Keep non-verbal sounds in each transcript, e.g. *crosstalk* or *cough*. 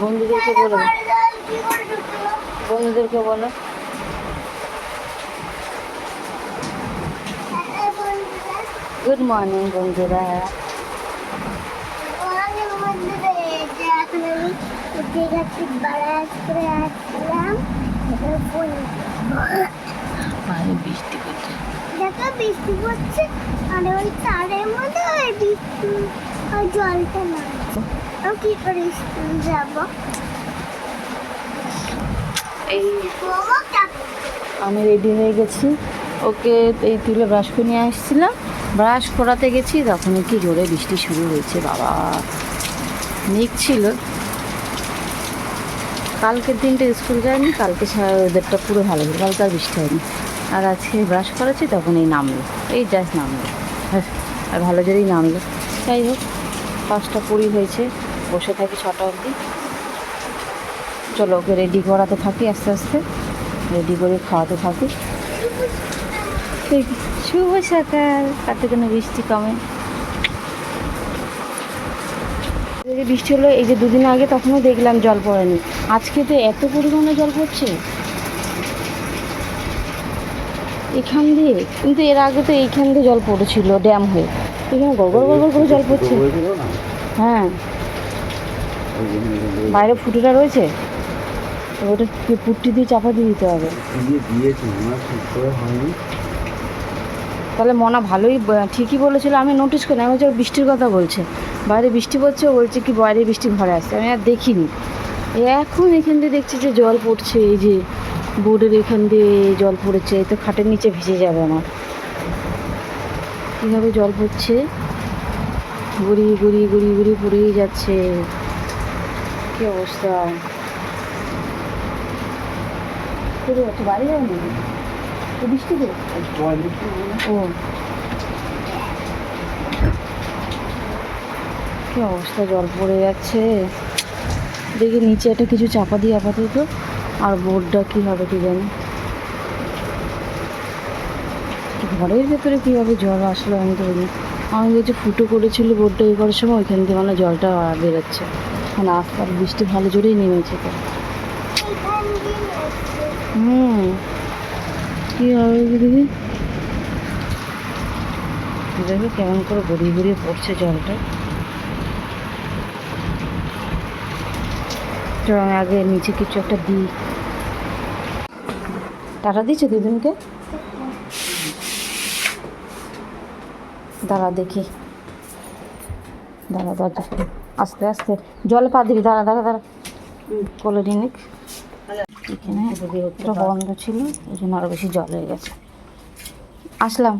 বন্ধুদেরকে বলো। বন্ধুদেরকে বলো। গুড মর্নিং বন্ধুরা। বৃষ্টি করছে দেখো বৃষ্টি পড়ছে আর ওই চারের মধ্যে ওই বৃষ্টি ওই জলটা নামছে। এই আমি রেডি হয়ে গেছি। ওকে, এই তুলে ব্রাশ করে নিয়ে আসছিলাম। ব্রাশ করাতে গেছি, তখন কি জোরে বৃষ্টি শুরু হয়েছে, বাবা। মেঘ ছিল। কালকের দিনটা স্কুল যায়নি, কালকে ওদেরটা পুরো ভালো ছিল, কালকে আর বৃষ্টি হয়নি। আর আজকে ব্রাশ করেছি, তখন এই নামলো। এই জাস্ট নামলো। আর ভালো জোরেই নামলো। যাই হোক, পাঁচটা কুড়ি হয়েছে। বসে থাকি ছটা অবধি। চলো ওকে রেডি করাতে থাকি আস্তে আস্তে। রেডি করে খাওয়াতে থাকি। ঠিক, শুভ সকাল। তাতে কোনো বৃষ্টি কমে। বৃষ্টি হলো এই যে দুদিন আগে তখনও দেখলাম জল পড়েনি। আজকে তো এত পরিমাণে জল পড়ছে। এখান দিয়ে কিন্তু এর আগে তো এইখান দিয়ে জল পড়েছিল ড্যাম হয়ে। এখানে গড়গড় গড়গড় করে জল পড়ছে। হ্যাঁ। বাইরে ফুটোটা রয়েছে? ওটা পুট্টি দিয়ে চাপা দিয়ে দিতে হবে? তাহলে মনা ভালোই ঠিকই বলেছিল। আমি নোটিস করি আমি হচ্ছে বৃষ্টির কথা বলছে। বাইরে বৃষ্টি পড়ছে বলছে কি বাইরে বৃষ্টি ঘরে আসছে। আমি আর দেখিনি। এখন এখান দিয়ে দেখছি যে জল পড়ছে এই যে বোর্ডের এখান দিয়ে জল পড়েছে এই তো খাটের নিচে ভেসে যাবে আমার। কীভাবে জল পড়ছে? গড়িয়ে গড়িয়ে গড়িয়ে গড়িয়ে পড়েই যাচ্ছে। কী অবস্থা? কোথায় যাচ্ছে বাড়ি যাবে নাকি? তো? বৃষ্টিতে ও। কি অবস্থা? জল পড়ে যাচ্ছে। দেখি নিচে একটা কিছু চাপা দিয়ে আপাতত। আর বোর্ডটা কি হবে কি জানি। ঘরের ভেতরে কীভাবে জল আসলো আমি তো আমি বলছি ফুটো করেছিল বোর্ডটা এ করার সময় ওইখান থেকে মানে জলটা বেরোচ্ছে। মানে আস্তে বৃষ্টি ভালো জোরেই নেমেছে তো। এখান হুম। কী হবে দেখি দেখো কেমন করে গড়িয়ে গড়িয়ে পড়ছে জলটা। আমি আগে নিচে কিছু একটা দিই। টাটা দিচ্ছে দুদিনকে দাঁড়া দেখি। দাঁড়া দরজা। আস্তে আস্তে। জলে পা দিবি, দাঁড়া দাঁড়া দাঁড়া। কোলে এখানে বন্ধ ছিল, এই জন্য আরও বেশি জল হয়ে গেছে। আসলাম।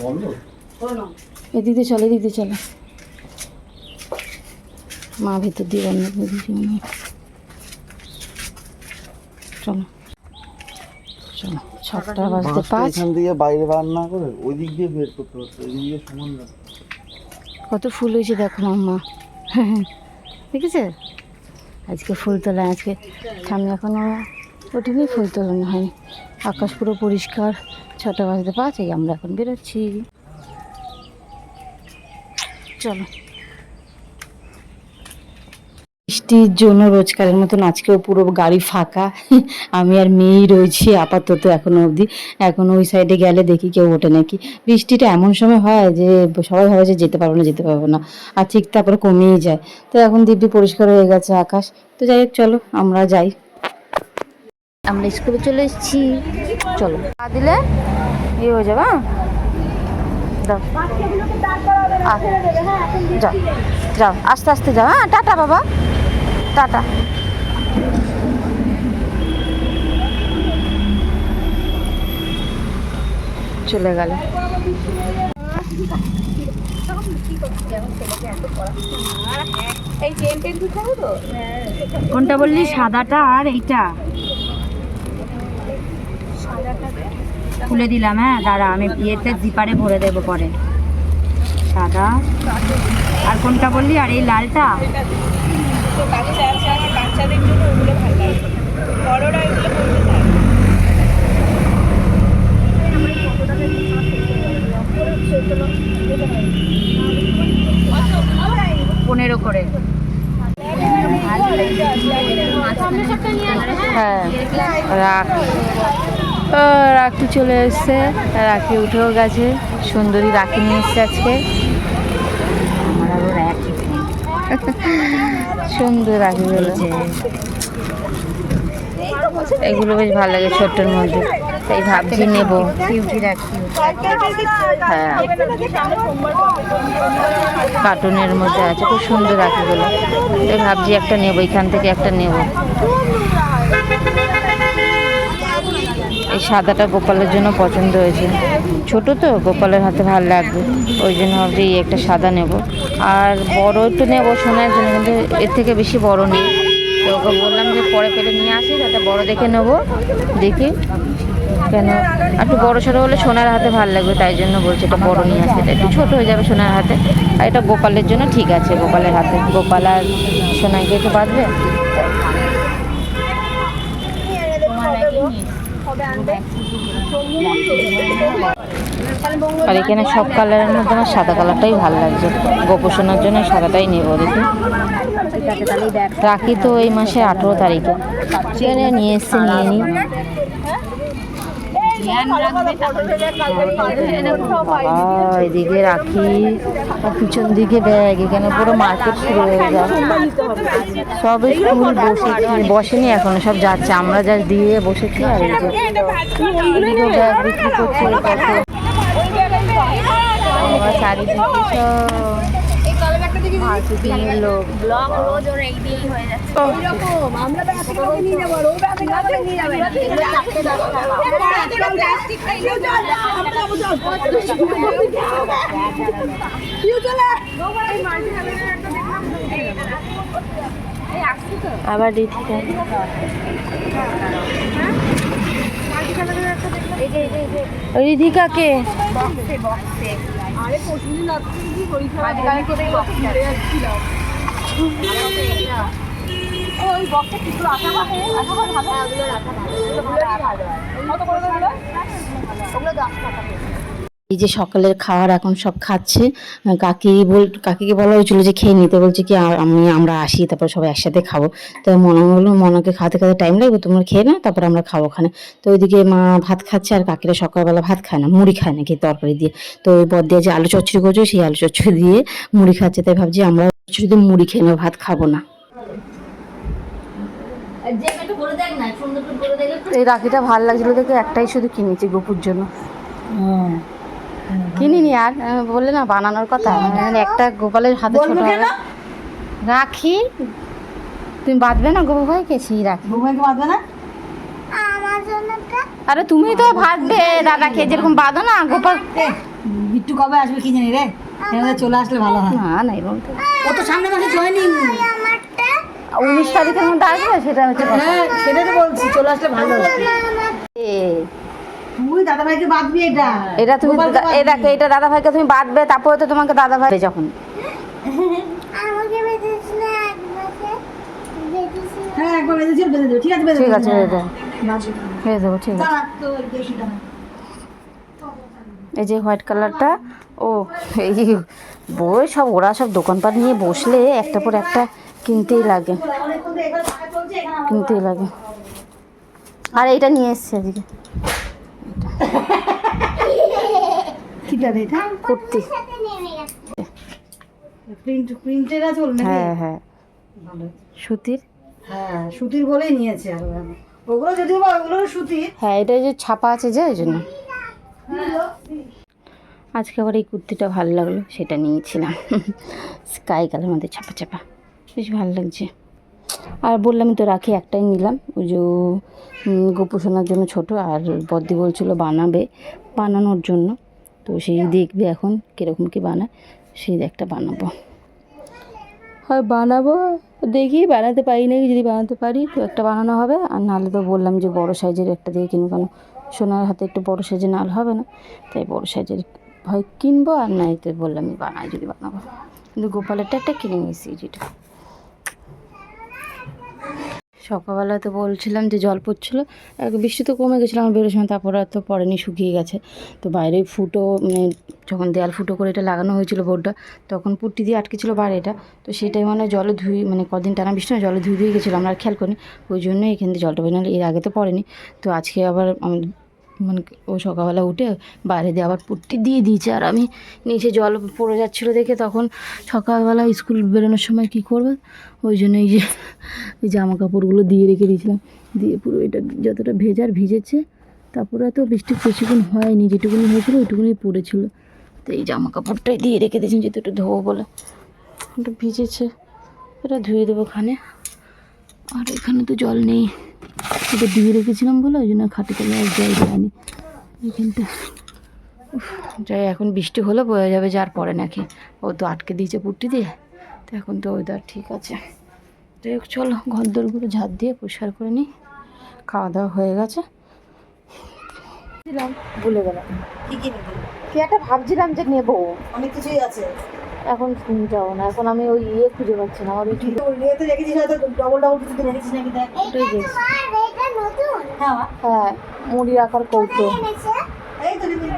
বন্ধ এদিকে চলে এদিকে চলে। মা ভিতর দিয়ে বন্ধ করে চলো। ছটা বাজতে পাঁচ। এখান থেকে বাইরে বার না করে ওই দিক দিয়ে বের করতে হচ্ছে ওই দিক দিয়ে সমান কত ফুল হয়েছে দেখো মাম্মা। *laughs* দেখেছে? আজকে ফুল তোলা আজকে সামনে এখনও ওঠিনি ফুল তোলানো হয়নি। আকাশ পুরো পরিষ্কার ছটা বাজতে পাঁচ এই আমরা এখন বেরোচ্ছি। চলো। বৃষ্টির জন্য রোজকারের মতন আজকেও পুরো গাড়ি ফাঁকা। *laughs* আমি আর মেয়েই রয়েছি আপাতত এখনও অবধি। এখন ওই সাইডে গেলে দেখি কেউ ওঠে নাকি। বৃষ্টিটা এমন সময় হয় যে সবাই ভাবে যে যেতে পারব না যেতে পারব না। আর ঠিক তারপরে কমেই যায়। তো এখন দিব্যি পরিষ্কার হয়ে গেছে আকাশ। তো যাই হোক চলো আমরা যাই। আমরা স্কুলে চলে এসেছি। চলো। পা দিলে ইয়ে হয়ে যাবে হ্যাঁ? দাও। যাও। যাও। আস্তে আস্তে যাও। হ্যাঁ টাটা বাবা। টাটা। চলে গেল। কোনটা বললি? সাদাটা আর এইটা? খুলে দিলাম হ্যাঁ? দাঁড়া, আমি ইয়েতে জিপারে ভরে দেবো পরে। সাদা। আর কোনটা বললি? আর এই লালটা? পনেরো করে। হ্যাঁ। রাখি। ও রাখি চলে এসছে। রাখি উঠেও গেছে। সুন্দরী রাখি নিয়ে এসছে আজকে। আমার একই *laughs* সুন্দর আঁকিগুলো এগুলো বেশ ভালো লাগে ছোট্টর মধ্যে। তাই ভাবছি নেব। হ্যাঁ। কার্টুনের মধ্যে আছে, খুব সুন্দর রাখিগুলো তাই ভাবছি একটা নেব, এখান থেকে একটা নেব। এই সাদাটা গোপালের জন্য পছন্দ হয়েছে। ছোট তো, গোপালের হাতে ভালো লাগবে। ওই জন্য ভাবছি এই একটা সাদা নেব। আর বড় একটু নেব, সোনার জন্য, কিন্তু এর থেকে বেশি বড় নেই। তো ওকে বললাম যে পরে পেলে নিয়ে আসি, যাতে বড় দেখে নেব। দেখি কেন। একটু বড় সড়ো হলে সোনার হাতে ভালো লাগবে, তাই জন্য বলছে এটা বড় নিয়ে আসতে এটা একটু ছোট হয়ে যাবে সোনার হাতে। আর এটা গোপালের জন্য ঠিক আছে, গোপালের হাতে। গোপাল আর সোনাকে একটু বাঁধবে। আর এখানে সব কালারের মধ্যে আমার সাদা কালারটাই ভালো লাগছে। গোপোষণার জন্য সাদাটাই নেব দেখি। রাখি তো এই মাসে আঠেরো তারিখে। নিয়ে এসছে নিয়ে নিই বাবা, এদিকে রাখি পিছন দিকে ব্যাগ এখানে পুরো মার্কেট শুরু হয়ে যায় সবে স্কুল বসেছি বসেনি এখনও সব যাচ্ছে। আমরা যা দিয়ে বসেছি আর এই ব্যাগ সব মার্কেটিংয়ের লোক আবার রিধিকা রিধিকাকে আরে পরশুদিন রাত্রে কি পরীক্ষা? যাচ্ছিলাম। ওই বক্সে কিছু রাখা ভালো? হ্যাঁ, রাখা ভালো। হ্যাঁ, ওগুলো রাখা ভালো। ওগুলো ভালো। করে ওগুলো ওগুলো দশ টাকা। এই যে সকালের খাওয়ার এখন সব খাচ্ছে কাকি বল কাকিকে বলা হয়েছিল যে খেয়ে নিতে বলছে কি আমি আমরা আসি তারপর সবাই একসাথে খাব। তো মনে বলল মনাকে খাতে খাতে টাইম লাগবে তোমরা খেয়ে না তারপর আমরা খাব ওখানে। তো ওইদিকে মা ভাত খাচ্ছে আর কাকিরা সকালবেলা ভাত খায় না মুড়ি খায় না নাকি তরকারি দিয়ে। তো ওই বদ দিয়ে যে আলু চচ্চড়ি করছে সেই আলু চচ্চড়ি দিয়ে মুড়ি খাচ্ছে তাই ভাবছি আমরা দিয়ে মুড়ি খেয়ে নেব ভাত খাব না। এই রাখিটা ভালো লাগছিল দেখে একটাই শুধু কিনেছি গোপুর জন্য। কিনিনি আর? বললে না বানানোর কথা। মানে একটা গোপালের হাতে ছোট রাখি তুমি বাঁধবে না গোপু ভাইকে? সেই রাখি। আমার জন্য একটা আরে তুমি তো বাঁধবে দাদাকে। যেরকম বাঁধো না গোপাল বিট্টু কবে আসবে কি জানি রে? এখানে চলে আসলে ভালো হয়। না না এরকম ও তো সামনে মাসে জয়েনিং। আমারটা উনিশ তারিখের মধ্যে আসবে সেটা হচ্ছে হ্যাঁ সেটা তো বলছি চলে আসলে ভালো এ, বাঁধবি এটা? এটা তুমি এ দেখো এটা দাদা ভাইকে তুমি বাঁধবে তারপরে তো তোমাকে দাদা ভাই যখন। আমাকে বেঁধেছিল হ্যাঁ একবার বেঁধে বেঁধে দেবো। ঠিক আছে বেঁধে ঠিক আছে বেঁধে দেবো। ঠিক। এই যে হোয়াইট কালারটা ও এই বই সব ওরা সব দোকানপাট নিয়ে বসলে একটা পর একটা কিনতেই লাগে। কিনতেই লাগে। আর এইটা নিয়ে এসছে আজকে রে এটা কুর্তি। সাথে নেমে গেছে। প্রিন্ট প্রিন্টের আছে ওর হ্যাঁ হ্যাঁ। ভালো। সুতির? হ্যাঁ সুতির বলেই নিয়েছে আর ওগুলো যদিও বা ওগুলো সুতির। হ্যাঁ এটা যে ছাপা আছে যে ওই জন্য। আজকে আবার এই কুর্তিটা ভালো লাগল সেটা নিয়েছিলাম। স্কাই কালার মধ্যে ছাপা ছাপা। বেশ ভালো লাগছে। আর বললাম তো রাখি একটাই নিলাম। ওই যে উম, গোপু জন্য ছোট আর বদ্দি বলছিল বানাবে বানানোর জন্য। তো সেই দেখবে এখন কীরকম কী বানায়, সেই একটা বানাবো। হয় বানাবো, দেখি বানাতে পারি নাকি, যদি বানাতে পারি তো একটা বানানো হবে। আর নাহলে তো বললাম যে বড় সাইজের একটা দিয়ে কিনবো, কেন সোনার হাতে একটু বড় সাইজের নাল হবে না, তাই বড় সাইজের হয় কিনবো আর নাই তো বললাম বানাই যদি বানাবো। কিন্তু গোপালেরটা একটা কিনে নিয়েছি যেটা। সকালবেলা তো বলছিলাম যে জল পড়ছিলো বৃষ্টি তো কমে গেছিল, আমার বেরোর সময়, তারপরে তো পরেনি শুকিয়ে গেছে। তো বাইরে ফুটো মানে যখন দেয়াল ফুটো করে এটা লাগানো হয়েছিল বোর্ডটা, তখন পুট্টি দিয়ে আটকে ছিল বাইরেটা তো সেটাই মানে জলে ধুই মানে কদিন টানা বৃষ্টি না, জলে ধুয়ে ধুয়ে গেছিল, আমরা আর খেয়াল করিনি। ওই জন্যই এখান থেকে জলটা বেরোনো এর আগে তো পড়েনি। তো আজকে আবার মানে ও সকালবেলা উঠে বাইরে দিয়ে আবার পুট্টি দিয়ে দিয়েছে। আর আমি নিচে জল পড়ে যাচ্ছিল দেখে তখন সকালবেলা স্কুল বেরোনোর সময় কী করবে? ওই জন্য এই যে, এই জামা কাপড়গুলো দিয়ে রেখে দিয়েছিলাম। দিয়ে পুরো এটা যতটা ভেজার ভিজেছে, তারপরে তো বৃষ্টি বেশিক্ষণ হয়নি, যেটুকুনি হয়েছিলো ওইটুকুনি পড়েছিল। তো এই জামা কাপড়টাই দিয়ে রেখে দিয়েছি যেহেতু একটু ধোবো বলে। ওটা ভিজেছে, এটা ধুয়ে দেবো খানে আর এখানে তো জল নেই। এটা দিয়ে রেখেছিলাম বলে ওই জন্য খাটে তলে আর জল যায়নি এখানটা যাই এখন বৃষ্টি হলে বোঝা যাবে যার পরে নাকি। ও তো আটকে দিয়েছে পুটি দিয়ে। তো এখন তো ওয়েদার ঠিক আছে। যাই হোক চলো ঘর দরগুলো ঝাড় দিয়ে পরিষ্কার করে নিই। খাওয়া দাওয়া হয়ে গেছে। ভুলে গেলাম। কি কি নিবি? কি একটা ভাবছিলাম যে নেব। অনেক কিছুই আছে। এখন যাও না এখন আমি ওই ইয়ে খুঁজে পাচ্ছি না আমার ওই কিন্তু ইয়েতে রেখেছিস হয়তো ডবল ডবল কিছু রেখেছিস নাকি দেখ। ওটাই দেখছি আর এটা নতুন। হ্যাঁ হ্যাঁ মুড়ি রাখার কৌটো। নিবি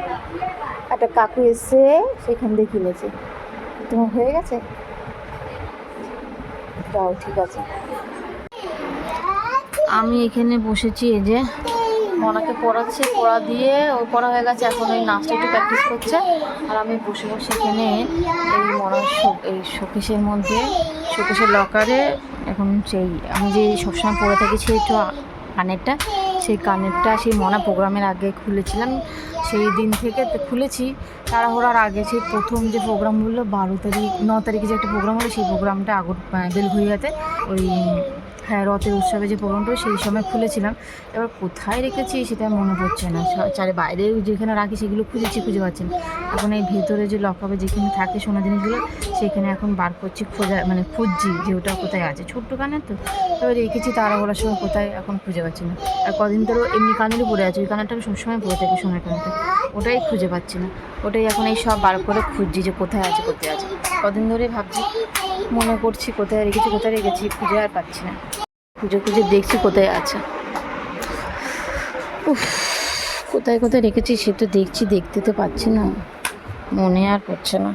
একটা কাকু এসে সেখান দিয়ে কিনেছে। তোমার হয়ে গেছে? যাও ঠিক আছে। আমি এখানে বসেছি এই যে মনাকে পড়াচ্ছে, পড়া দিয়ে ওই পড়া হয়ে গেছে, এখন ওই নাচটা একটু প্র্যাকটিস করছে। আর আমি বসে বসে এখানে এই মনার এই শোকেশের মধ্যে, শোকেশের লকারে এখন সেই, আমি যে সবসময় পড়ে থাকি সেই একটু কানেরটা, সেই কানেরটা সেই মনা প্রোগ্রামের আগে খুলেছিলাম। সেই দিন থেকে খুলেছি, তাড়াহুড়ার আগে সেই প্রথম যে প্রোগ্রাম হলো বারো তারিখ, ন তারিখে যে একটা প্রোগ্রাম হলো, সেই প্রোগ্রামটা আগর বেলঘরিয়াতে ওই হ্যাঁ রথের উৎসবে যে প্রোগ্রামটা সেই সময় খুলেছিলাম। এবার কোথায় রেখেছি সেটা মনে পড়ছে না। চারে বাইরে যেখানে রাখি সেগুলো খুঁজেছি, খুঁজে পাচ্ছি না। এখন এই ভেতরে যে লকআপে যেখানে থাকে সোনা জিনিসগুলো, সেখানে এখন বার করছি, খোঁজা মানে খুঁজছি যে ওটা কোথায় আছে। ছোট্ট কানের তো এবার রেখেছি তাড়াহুড়ার সময় কোথায়, এখন খুঁজে পাচ্ছি না। আর কদিন ধরে এমনি কানেরও পড়ে আছে, ওই কানেরটা আমি সবসময় পরে থাকি সোনার কানেরটা। ওটাই খুঁজে পাচ্ছি না। ওটাই এখন এই সব বার করে খুঁজছি যে কোথায় আছে কোথায় আছে। কদিন ধরে ভাবছি, মনে করছি কোথায় রেখেছি কোথায় রেখেছি, খুঁজে আর পাচ্ছি না। খুঁজে খুঁজে দেখছি কোথায় আছে। উফ, কোথায় কোথায় রেখেছি সে তো দেখছি, দেখতে তো পাচ্ছি না। মনে আর করছে না।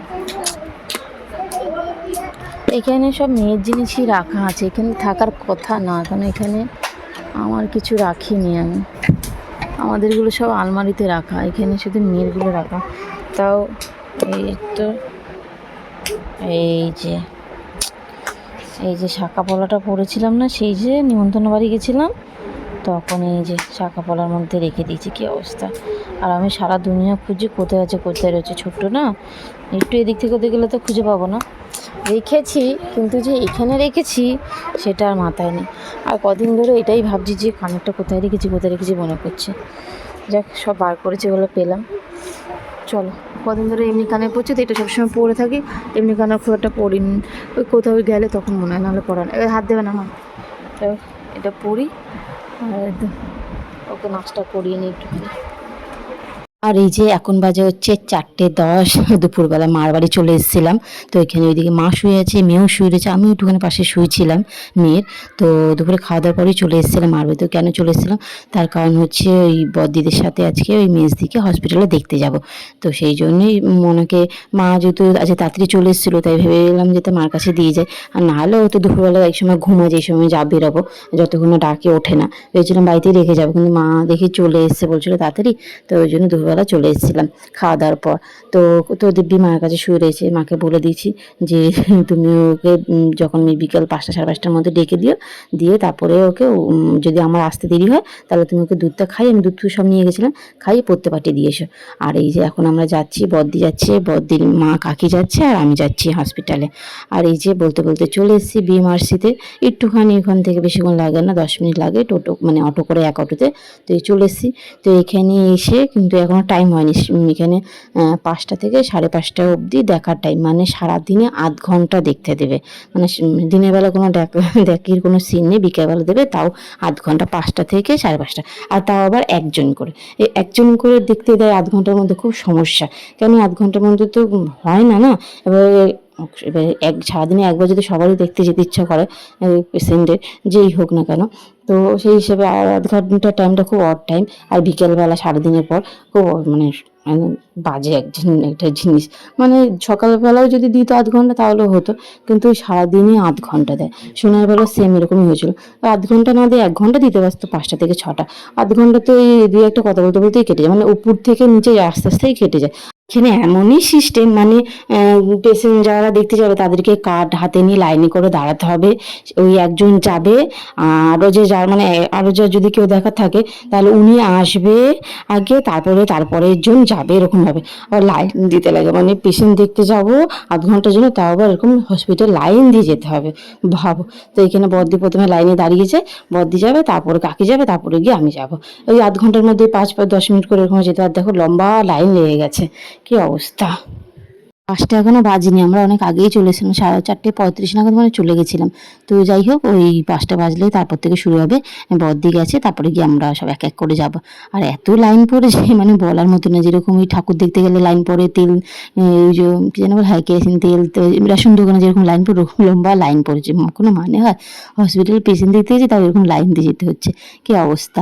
এখানে সব মেয়ের জিনিসই রাখা আছে, এখানে থাকার কথা না, কারণ এখানে আমার কিছু রাখিনি আমি। আমাদেরগুলো সব আলমারিতে রাখা, এখানে শুধু মেয়েরগুলো রাখা। তাও এই তো, এই যে এই যে শাঁখা পলাটা পরেছিলাম না, সেই যে নিমন্ত্রণ বাড়ি গেছিলাম, তখন এই যে শাঁখা পলার মধ্যে রেখে দিয়েছি, কী অবস্থা? আর আমি সারা দুনিয়া খুঁজি কোথায় আছে, কোথায় রয়েছে, ছোট্ট না? একটু এদিক থেকে ওদিক গেলে তো খুঁজে পাবো না। রেখেছি, কিন্তু যে এখানে রেখেছি, সেটা আর মাথায় নেই। আর কদিন ধরে এটাই ভাবছি যে কানেরটা কোথায় রেখেছি কোথায় রেখেছি মনে করছে যাক, সব বার করেছি ওগুলো পেলাম। চলো, কদিন ধরে এমনি কানে পড়ছে, তো এটা সবসময় পরে থাকি। এমনি কানে খুব একটা পরি ওই কোথাও গেলে তখন মনে হয়, নাহলে পড়া না। হাত দেবে না, মা? এটা পড়ি। আর ওকে নাচটা করিয়ে নিই একটুখানি। আর এই যে এখন বাজে হচ্ছে চারটে দশ, দুপুরবেলা মার বাড়ি চলে এসেছিলাম, তো এখানে ওইদিকে মা শুয়ে আছে, মেয়েও শুয়ে রয়েছে, আমিও একটুখানি পাশে শুয়েছিলাম মেয়ের, তো দুপুরে খাওয়া দাওয়ার পরেই চলে এসেছিলাম, মার বাড়িতেও কেন চলে এসেছিলাম, তার কারণ হচ্ছে ওই বদিদের সাথে আজকে ওই মেজদিকে হসপিটালে দেখতে যাব, তো সেই জন্যই মনেকে, মা যেহেতু আজকে তাড়াতাড়ি চলে এসেছিল, তাই ভেবে এলাম যে তা মার কাছে দিয়ে যায় আর না হলে ও তো দুপুরবেলা এক সময় ঘুমায় যে সময় যা বেরোবো, যতক্ষণ ডাকে ওঠে না, ভেবেছিলাম বাড়িতেই রেখে যাব, কিন্তু মা দেখে চলে এসছে বলছিল তাড়াতাড়ি, তো ওই জন্য দুপুরবেলা চলে এসেছিলাম খাওয়া দাওয়ার পর। তো তো দিব্যি মায়ের কাছে শুয়ে রয়েছে, মাকে বলে দিয়েছি যে *laughs* তুমি ওকে যখন বিকেল পাঁচটা সাড়ে পাঁচটার মধ্যে ডেকে দিও, দিয়ে তারপরে ওকে যদি আমার আসতে দেরি হয়, তাহলে তুমি ওকে দুধটা খাই আমি দুধ সব নিয়ে গেছিলাম, খাইয়ে পড়তে পাঠিয়ে দিয়ে এসো। আর এই যে এখন আমরা যাচ্ছি, বদ্দি যাচ্ছে, বদ্দির মা কাকি যাচ্ছে আর আমি যাচ্ছি হসপিটালে আর এই যে বলতে বলতে চলে এসেছি বিএমআরসিতে। একটুখানি ওখান থেকে বেশিক্ষণ লাগে না, দশ মিনিট লাগে টোটো মানে অটো করে এক অটোতে। তো চলে এসেছি। তো এখানে এসে কিন্তু এখনও টাইম হয়নি এখানে পাঁচটা থেকে সাড়ে পাঁচটা অবধি দেখার টাইম মানে সারাদিনে আধ ঘণ্টা দেখতে দেবে। মানে দিনের বেলা কোনো দেখ- *laughs* দেখির কোনো সিন নেই, বিকেলবেলা দেবে, তাও আধ ঘণ্টা, পাঁচটা থেকে সাড়ে পাঁচটা। আর তাও আবার একজন করে। এই একজন করে দেখতে দেয় আধ ঘণ্টার মধ্যে, খুব সমস্যা। কেন আধ ঘণ্টার মধ্যে তো হয় না না? এবার এবার এক সারাদিনে একবার যদি সবারই দেখতে যেতে ইচ্ছা করে পেশেন্টের, যেই হোক না কেন। তো সেই হিসেবে আধ ঘণ্টা টাইমটা খুব অড টাইম আর বিকেলবেলা সারাদিনের পর খুব মানে মানে বাজে এক একটা জিনিস। মানে সকালবেলাও যদি দিত আধ ঘণ্টা, তাহলেও হতো। কিন্তু সারাদিনই আধ ঘণ্টা দেয়। সোনার বেলা সেম এরকমই হয়েছিল। আধ ঘণ্টা না দিয়ে এক ঘণ্টা দিতে পারতো পাঁচটা থেকে ছটা। আধ ঘণ্টা তো এই দুই একটা কথা বলতে বলতেই কেটে যায়। মানে উপর থেকে নিচে আস্তে আস্তেই কেটে যায়। এখানে এমনই সিস্টেম মানে পেশেন্ট যারা দেখতে যাবে তাদেরকে কার্ড হাতে নিয়ে লাইনে করে দাঁড়াতে হবে। ওই একজন যাবে, আরও যে যার মানে আরও যা যদি কেউ দেখার থাকে, তাহলে উনি আসবে আগে, তারপরে তারপরের জন যাবে এরকমভাবে আবার লাইন দিতে লাগে মানে পেশেন্ট দেখতে যাব আধ ঘণ্টার জন্য, তাও আবার এরকম হসপিটাল লাইন দিয়ে যেতে হবে। ভাবো। তো এখানে বদ্দি প্রথমে লাইনে দাঁড়িয়েছে বদ্দি যাবে, তারপরে কাকি যাবে, তারপরে গিয়ে আমি যাব। ওই আধ ঘণ্টার মধ্যে পাঁচ পাঁচ দশ মিনিট করে এরকম যেতে। আর দেখো লম্বা লাইন লেগে গেছে। কি অবস্থা? পাঁচটা এখনও বাজিনি, আমরা অনেক আগেই চলেছিলাম, সাড়ে চারটে পঁয়ত্রিশ নাগাদ মানে চলে গেছিলাম। তো যাই হোক, ওই পাঁচটা বাজলেই তারপর থেকে শুরু হবে। বদ্দি গেছে, তারপরে গিয়ে আমরা সব এক এক করে যাব। আর এত লাইন পড়েছে *laughs* মানে বলার মতো না, যেরকম ওই ঠাকুর দেখতে গেলে লাইন পড়ে, তেল ওই যে, কি যেন বলে, হাই কেরাসিন তেল রেশন দোকানে যেরকম লাইন পড়ে, ওরকম লম্বা লাইন পড়েছে। কোনো মানে হয়? হসপিটাল পেশেন্ট দেখতে গেছি, তাও এরকম লাইন দিয়ে যেতে হচ্ছে। কি অবস্থা?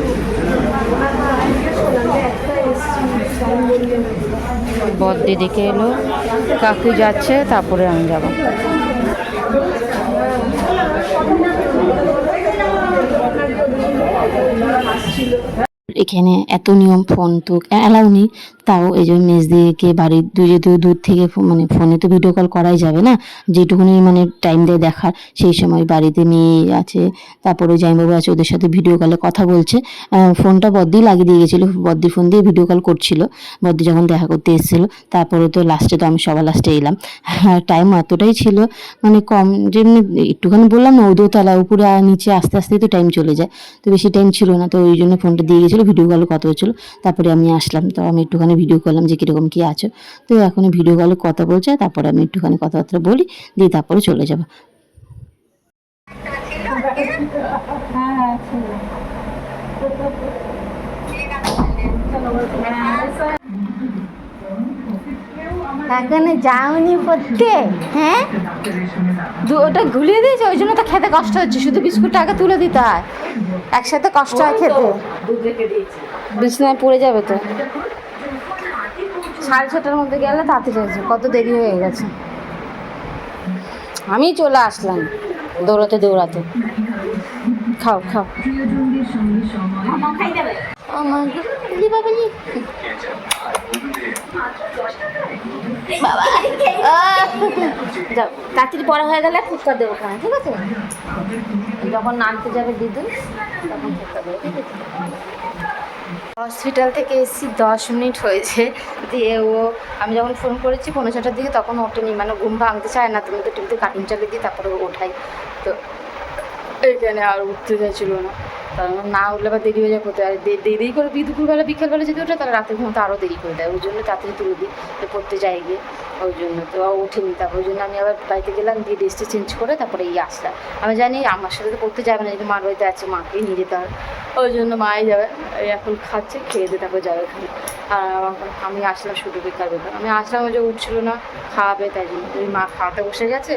বদ্দি দিকে এলো কাকু যাচ্ছে তারপরে আমি যাব। এখানে এত নিয়ম ফোন তো অ্যালাউ নেই। তাও এই যে মেজ দিকে বাড়ির যেহেতু দূর থেকে মানে ফোনে তো ভিডিও কল করাই যাবে না? যেটুকুনি মানে টাইম দেয় দেখার, সেই সময় বাড়িতে মেয়ে আছে, তারপরে জামাইবাবু আছে, ওদের সাথে ভিডিও কলে কথা বলছে। ফোনটা বদ্দি লাগিয়ে দিয়ে গেছিল বদ্দির ফোন দিয়ে ভিডিও কল করছিল। বদ্দি যখন দেখা করতে এসেছিল, তারপরে তো লাস্টে তো আমি সবার লাস্টে এলাম। টাইম এতটাই ছিল মানে কম, যেমনি একটুখানি বললাম না উদোতলা উপরে আর নিচে আস্তে আস্তে তো টাইম চলে যায়। তো বেশি টাইম ছিল না, তো ওই জন্য ফোনটা দিয়ে গেছিল। ভিডিও কলে কথা হচ্ছিল তারপরে আমি আসলাম তো আমি একটুখানি ভিডিও করলাম যে কীরকম কী আছো। তো এখন ভিডিও কলে কথা বলছে তারপরে আমি একটুখানি কথাবার্তা বলি দিয়ে তারপরে চলে যাব। এখানে যাওনি পড়তে হ্যাঁ? ওটা ঘুলিয়ে দিয়েছে ওই জন্য তো খেতে কষ্ট হচ্ছে শুধু বিস্কুটটা আগে তুলে দিতে হয়। একসাথে কষ্ট হয় খেতে। বিছনায় পড়ে যাবে তো। সাড়ে ছটার মধ্যে গেলে তাড়াতাড়ি আছে কত দেরি হয়ে গেছে। আমি চলে আসলাম দৌড়াতে দৌড়াতে। খাও খাও। আমার দি বাবাজি বাবা। *laughs* যাও। পড়া হয়ে গেলে ফুটকা দেবো ওখানে ঠিক আছে? যখন নামতে যাবে দিদুন তখন ফুটকা দেবো ঠিক আছে? হসপিটাল থেকে এসেছি দশ মিনিট হয়েছে। দিয়ে ও আমি যখন ফোন করেছি পনেরো ছটার দিকে তখন ওঠেনি। মানে ঘুম ভাঙতে চায় না তুমি তো টিভিতে কার্টুন চালিয়ে দিই তারপরে ওঠাই। তো এইখানে আর উঠতে চাইছিল না। কারণ না উঠলে আবার দেরি হয়ে যায় আর দেরি করে বি দুপুরবেলা বিকেলবেলা যদি ওঠে, তাহলে রাতে ঘুমোতে আরও দেরি করে দেয়। ওই জন্য তাড়াতাড়ি তুলে দিই তো পড়তে যাই গিয়ে। ওই জন্য তো ও ওঠেনি। তারপর ওই জন্য আমি আবার বাড়িতে গেলাম দিয়ে ড্রেসটা চেঞ্জ করে তারপরে এই আসলাম। আমি জানি আমার সাথে তো পড়তে যাবে না যদি মার বাড়িতে আছে মাকেই নিয়ে যেতে হবে। ওই জন্য মাই যাবে এখন খাচ্ছে, খেয়ে দিয়ে তারপর যাবে এখানে আর আমি আসলাম শুধু বেকার বেকার। আমি আসলাম, ওই যে উঠছিল না, খাওয়াবে, তাই জন্য। মা খাওয়াতে বসে গেছে।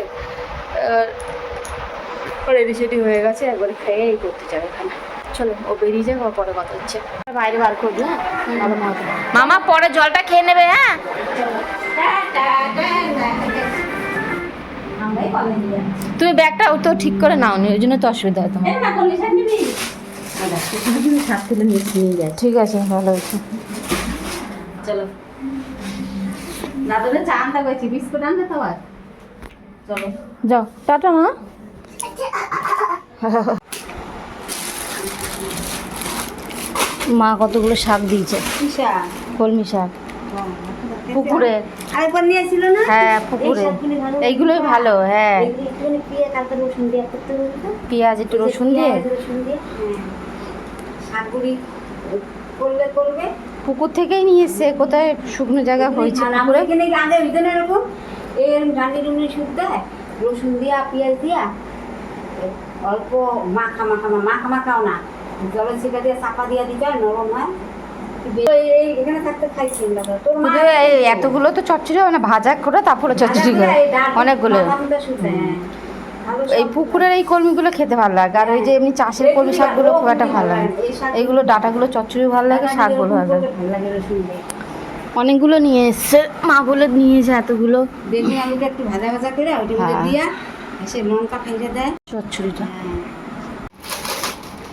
রেডি সেডি হয়ে গেছে একবারে খেয়ে এই করতে যাবে এখানে। চলো ও বেরিয়ে যাবে পরে কথা হচ্ছে। বাইরে বার করবি হ্যাঁ? মামা। পরে জলটা খেয়ে নেবে হ্যাঁ? তুমি ব্যাগটা ও তো ঠিক করে নাও নি ওই জন্য তো অসুবিধা হয় তোমার। ঠিক আছে ভালো হয়েছে চলো। দাদুরে চা আনতে গেছি বিস্কুট আনতে তো চলো। যাও টাটা মা। মা কতগুলো শাক দিয়েছে? কলমি শাক। পুকুরে। আরেকবার নিয়েছিল না? হ্যাঁ পুকুরে। এইগুলোই ভালো হ্যাঁ। পেঁয়াজ একটু রসুন দিয়ে। হ্যাঁ। শাকগুলি করলে করবে। পুকুর থেকেই নিয়ে এসছে কোথায় শুকনো জায়গা হয়েছে পুকুরে? আগে এরকম এরকম ডান্ডি ডুন্ডি সুদ রসুন দিয়া পেঁয়াজ দিয়া অল্প মাখা মাখা মা- মাখা মাখাও না। জলের শিকা দিয়ে চাপা দিয়া দিতে হয় নরম হয়। এতগুলো তো চচ্চড়ি হবে না ভাজা করে তারপরে চচ্চড়ি করে। অনেকগুলো। হ্যাঁ। এই পুকুরের এই কলমিগুলো খেতে ভালো লাগে আর ওই যে এমনি চাষের কলমি শাকগুলো খুব একটা ভালো লাগে। এইগুলো ডাটাগুলো চচ্চড়ি ভালো লাগে শাকগুলো ভালো লাগে। অনেকগুলো নিয়ে এসছে মা বলে নিয়ে এসে এতগুলো। একটু ভাজা ভাজা করে হ্যাঁ। দিয়া সে লঙ্কা ফেলে দেয়। চচ্চড়িটা।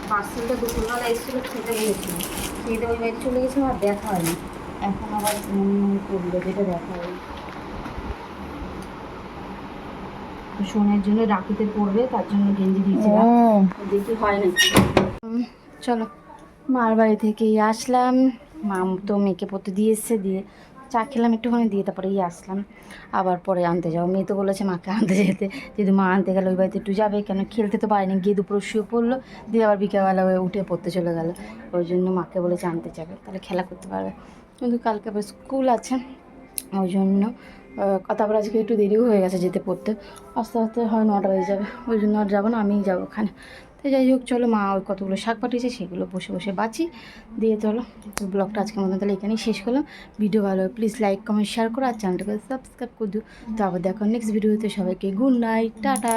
পার্সেলটা দুপুরবেলা এসেছিল খেতে গিয়েছিল। খেতে ওই বাড়ি চলে গেছে আর দেখা হয়নি। এখন আবার মনে মনে করল যেটা দেখা হয়নি। সোনের জন্য রাখিতে পড়বে তার জন্য গেঞ্জি দিয়েছিলাম। দেখি হয় হুম, চলো। মার বাড়ি থেকেই আসলাম। মা তো মেয়েকে পড়তে দিয়ে এসছে দিয়ে চা খেলাম একটুখানি দিয়ে তারপরেই আসলাম। আবার পরে আনতে যাও মেয়ে তো বলেছে, মাকে আনতে যেতে। যদি মা আনতে গেলে, ওই বাড়িতে একটু যাবে। কেন খেলতে তো পারেনি। গিয়ে দুপুরে শুয়ে পড়ল। দিয়ে আবার বিকেলবেলা হয়ে উঠে পড়তে চলে গেলো। ওই জন্য মাকে বলেছে, আনতে যাবে। তাহলে খেলা করতে পারবে। কিন্তু কালকে আবার স্কুল আছে। ওই জন্য বলে আজকে একটু দেরিও হয়ে গেছে যেতে পড়তে। আস্তে আস্তে হয় নটা বেজে যাবে। ওই জন্য আর যাব না, আমিই যাব ওখানে। তো যাই হোক, চলো মা ওই কতগুলো শাক পাঠিয়েছে সেগুলো বসে বসে বাঁচি। দিয়ে চলো, তো ব্লগটা আজকে মতো তাহলে এখানেই শেষ করলাম। ভিডিও ভালো প্লিজ লাইক কমেন্ট শেয়ার করো আর চ্যানেলটাকে সাবস্ক্রাইব করে দিও। তো আবার দেখো নেক্সট ভিডিওতে সবাইকে গুড নাইট টাটা।